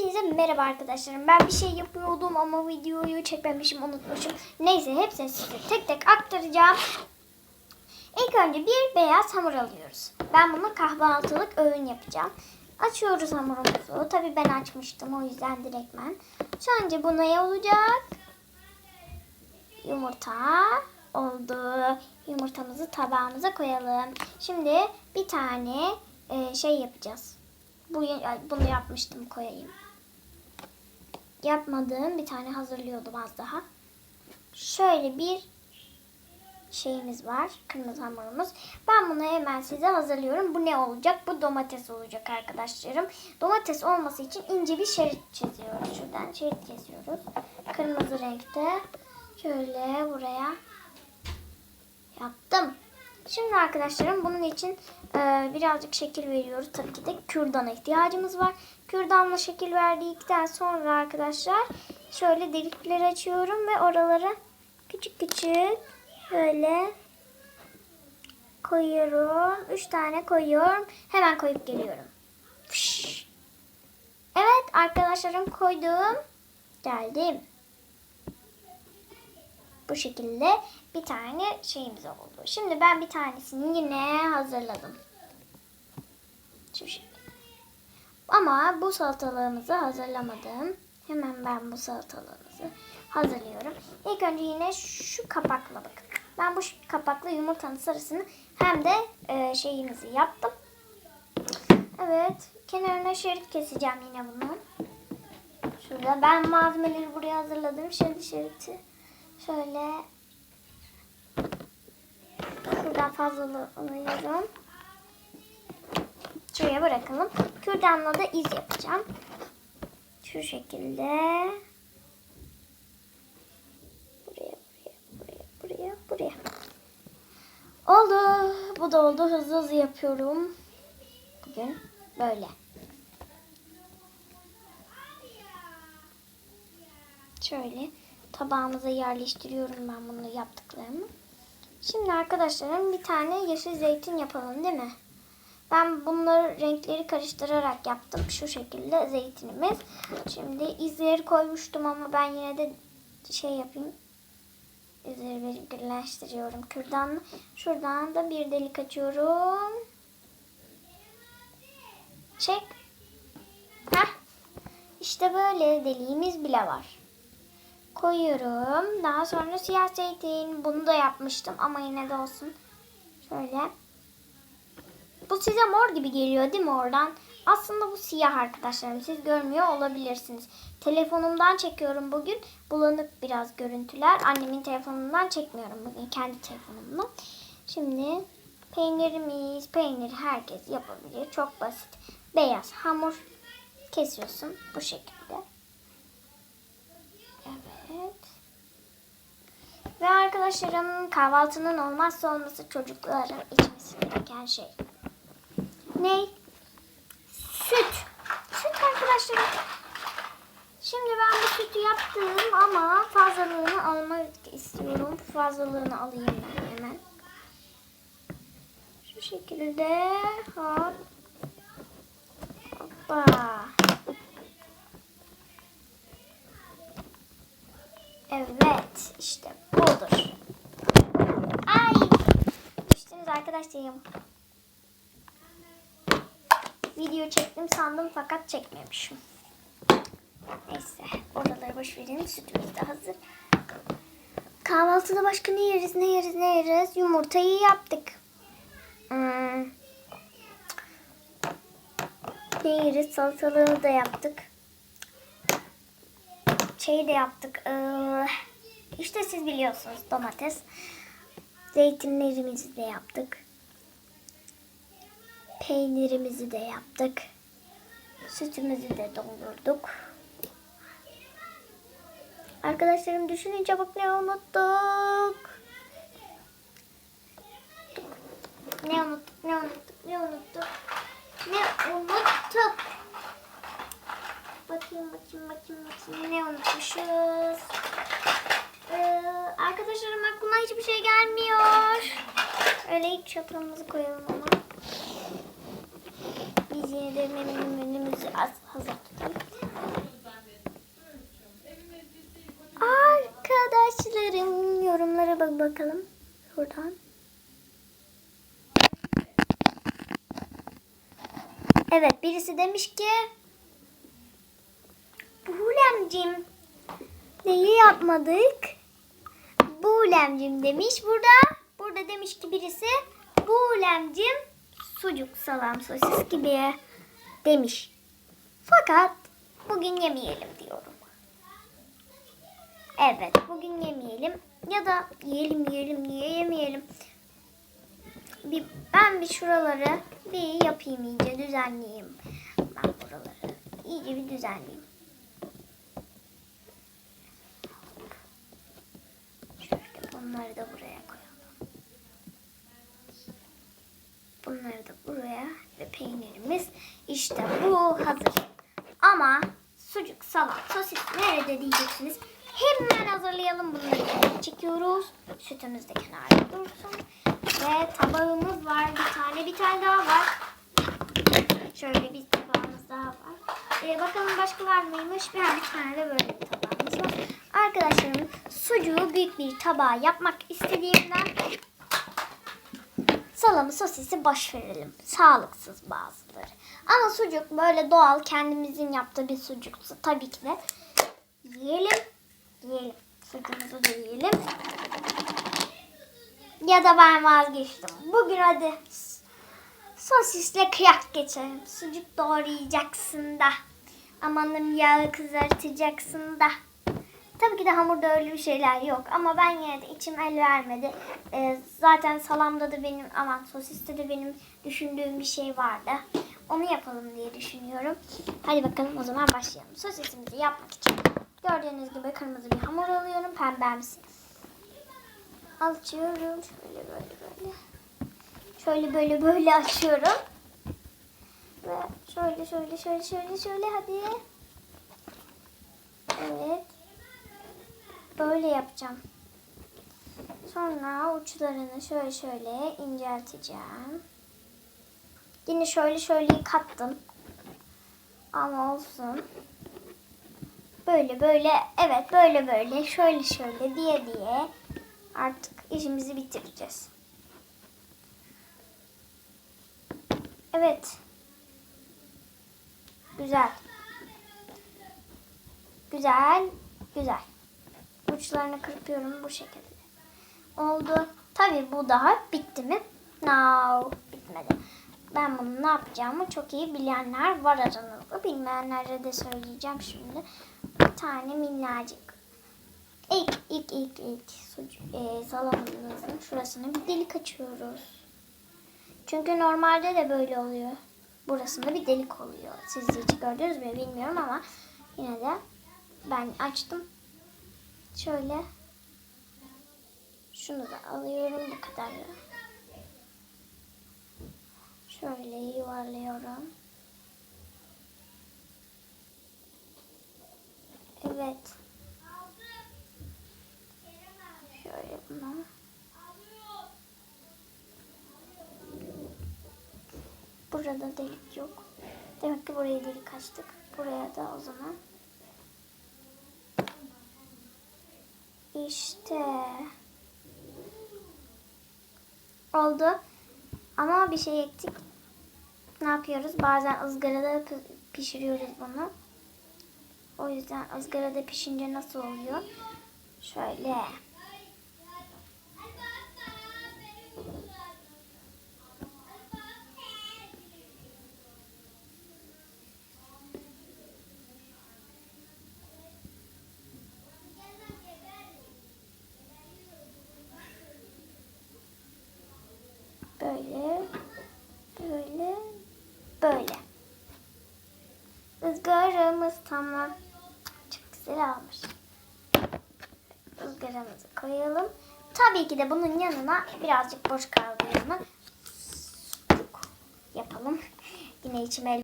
Hepinize merhaba arkadaşlarım. Ben bir şey yapıyordum ama videoyu çekmemişim, unutmuşum. Neyse hepsini size tek tek aktaracağım. İlk önce bir beyaz hamur alıyoruz. Ben bunu kahvaltılık öğün yapacağım. Açıyoruz hamurumuzu. Tabii ben açmıştım o yüzden direktmen. Önce bu ne olacak? Yumurta oldu. Yumurtamızı tabağımıza koyalım. Şimdi bir tane e, şey yapacağız. Bunu yapmıştım koyayım. Yapmadığım bir tane hazırlıyordum az daha. Şöyle bir şeyimiz var. Kırmızı hamurumuz. Ben bunu hemen size hazırlıyorum. Bu ne olacak? Bu domates olacak arkadaşlarım. Domates olması için ince bir şerit çiziyoruz. Şuradan şerit kesiyoruz. Kırmızı renkte. Şöyle buraya yaptım. Şimdi arkadaşlarım bunun için e, birazcık şekil veriyoruz. Tabii ki de kürdana ihtiyacımız var. Kürdanla şekil verdikten sonra arkadaşlar şöyle delikler açıyorum ve oralara küçük küçük böyle koyuyorum. Üç tane koyuyorum. Hemen koyup geliyorum. Evet arkadaşlarım koydum. Geldim. Bu şekilde bir tane şeyimiz oldu. Şimdi ben bir tanesini yine hazırladım. Şu şekilde. Ama bu salatalığımızı hazırlamadım. Hemen ben bu salatalığımızı hazırlıyorum. İlk önce yine şu kapakla bakın. Ben bu kapakla yumurtanın sarısını hem de e, şeyimizi yaptım. Evet. Kenarına şerit keseceğim yine bunu. Şurada ben malzemeleri buraya hazırladım. Şimdi şeriti şöyle şuradan fazlalığı alıyorum. Şuraya bırakalım. Kürdanla da iz yapacağım. Şu şekilde. Buraya, buraya, buraya, buraya, buraya. Oldu. Bu da oldu. Hızlı hızlı yapıyorum. Bugün böyle. Şöyle tabağımıza yerleştiriyorum ben bunu yaptıklarımı. Şimdi arkadaşlarım bir tane yeşil zeytin yapalım değil mi? Ben bunları renkleri karıştırarak yaptım. Şu şekilde zeytinimiz. Şimdi izleri koymuştum ama ben yine de şey yapayım. İzleri birleştiriyorum kürdanla. Şuradan da bir delik açıyorum. Çek. Heh. İşte böyle deliğimiz bile var koyuyorum. Daha sonra siyah zeytin. Bunu da yapmıştım ama yine de olsun. Şöyle. Bu size mor gibi geliyor değil mi oradan? Aslında bu siyah arkadaşlarım. Siz görmüyor olabilirsiniz. Telefonumdan çekiyorum bugün. Bulanık biraz görüntüler. Annemin telefonundan çekmiyorum bugün. Kendi telefonumdan. Şimdi peynirimiz. Peynir herkes yapabilir. Çok basit. Beyaz hamur kesiyorsun bu şekilde. Evet. Ve arkadaşlarım kahvaltının olmazsa olması çocukların içmesi gereken şey. Ne? Süt. Süt arkadaşlarım. Şimdi ben bu sütü yaptım ama fazlalığını almak istiyorum. Fazlalığını alayım ben hemen. Şu şekilde hop. Hoppa. Evet, işte budur. Ay! Düştünüz arkadaşlarım. Video çektim sandım fakat çekmemişim. Neyse, oraları boş verin. Sütümüz de hazır. Kahvaltıda başka ne yeriz, ne yeriz, ne yeriz? Yumurtayı yaptık. Hmm. Ne yeriz? Salatalığı da yaptık şeyi de yaptık. Ee, işte siz biliyorsunuz domates. Zeytinlerimizi de yaptık. Peynirimizi de yaptık. Sütümüzü de doldurduk. Arkadaşlarım düşünün çabuk ne unuttuk. Ne unuttuk, ne unuttuk, ne unuttuk. Ne unuttuk. Bakayım bakayım bakayım bakayım ne unutmuşuz. Ee, arkadaşlarım aklıma hiçbir şey gelmiyor. Öyle ilk çapramızı koyalım ama. Bizim yine de menümüzü az hazır tutalım. Arkadaşlarım yorumlara bak bakalım. Şuradan. Evet birisi demiş ki Bulemcim neyi yapmadık? Bulemcim demiş burada. Burada demiş ki birisi Bulemcim sucuk salam sosis gibi demiş. Fakat bugün yemeyelim diyorum. Evet bugün yemeyelim ya da yiyelim yiyelim niye yemeyelim. Bir, ben bir şuraları bir yapayım iyice düzenleyeyim. Ben buraları iyice bir düzenleyeyim. Şöyle bunları da buraya koyalım. Bunları da buraya ve peynirimiz işte bu hazır. Ama sucuk, salat, sosis nerede diyeceksiniz. Hemen hazırlayalım bunları. Çekiyoruz. Sütümüz de kenarda dursun. Ve tabağımız var. Bir tane bir tane daha var. Şöyle bir tabağımız daha var. Ee, bakalım başka var mıymış? Bir, tane de böyle bir tabağımız. Arkadaşlarım sucuğu büyük bir tabağa yapmak istediğimden salamı sosisi boş verelim. Sağlıksız bazıları. Ama sucuk böyle doğal kendimizin yaptığı bir sucuksa tabii ki de yiyelim. Yiyelim. Sucuğumuzu da yiyelim. Ya da ben vazgeçtim. Bugün hadi sosisle kıyak geçelim. Sucuk doğrayacaksın da. Amanım yağı kızartacaksın da. Tabii ki de hamurda öyle bir şeyler yok ama ben yine de içim el vermedi. Ee, zaten salamda da benim aman sosiste de benim düşündüğüm bir şey vardı. Onu yapalım diye düşünüyorum. Hadi bakalım o zaman başlayalım. Sosisimizi yapmak için gördüğünüz gibi kırmızı bir hamur alıyorum. Pembemsi. Açıyorum. Şöyle böyle böyle. Şöyle böyle böyle açıyorum. Ve şöyle şöyle şöyle şöyle şöyle hadi. Evet. Böyle yapacağım. Sonra uçlarını şöyle şöyle incelteceğim. Yine şöyle şöyle kattım. Ama olsun. Böyle böyle evet böyle böyle şöyle şöyle diye diye artık işimizi bitireceğiz. Evet. Güzel. Güzel. Güzel. Uçlarını kırpıyorum bu şekilde. Oldu. Tabii bu daha bitti mi? No. Bitmedi. Ben bunu ne yapacağımı çok iyi bilenler var aranızda. Bilmeyenlere de söyleyeceğim şimdi. Bir tane minnacık. İlk ilk ilk ilk sucuk, e, salamımızın şurasına bir delik açıyoruz. Çünkü normalde de böyle oluyor. Burasında bir delik oluyor. Siz hiç gördünüz mü bilmiyorum ama yine de ben açtım. Şöyle şunu da alıyorum bu kadar. Şöyle yuvarlıyorum. Evet. Şöyle bunu. Burada delik yok. Demek ki buraya delik açtık. Buraya da o zaman. İşte. Oldu. Ama bir şey ektik. Ne yapıyoruz? Bazen ızgarada pi- pişiriyoruz bunu. O yüzden ızgarada pişince nasıl oluyor? Şöyle. Böyle. Böyle. Böyle. Izgaramız tamam. Çok güzel olmuş. Izgaramızı koyalım. Tabii ki de bunun yanına birazcık boş kaldı yanına. Sucuk yapalım. Yine içime